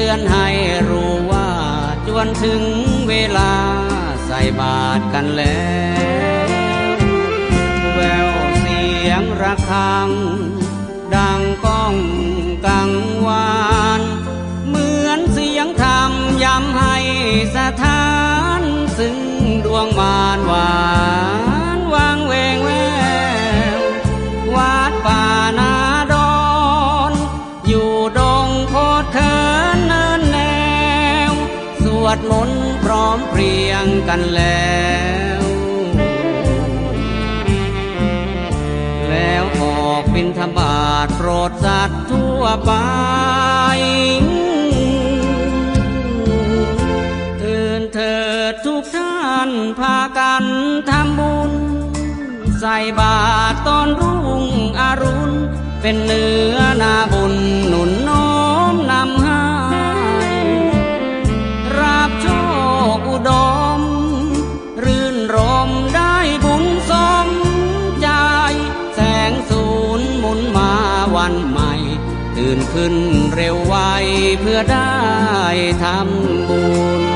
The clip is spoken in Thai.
ตือนให้รู้ว่า จวนถึงเวลาใส่บาตรกันแล้วแววเสียงระฆัง ดังก้องกังวานเหมือนเสียงธรรมย้ำให้สถานซึ่ง วดมนต์พร้อมเพรียงกันแล้ว แล้วออกบินธบาตโปรดสัตว์ทั่วไปตื่นเถิดทุกท่านพากันทำบุญ ใส่บาตรตอนรุ่งอรุณ เป็นเนื้อนาบุญ วันใหม่ ตื่นขึ้นเร็วไวเพื่อได้ทำบุญ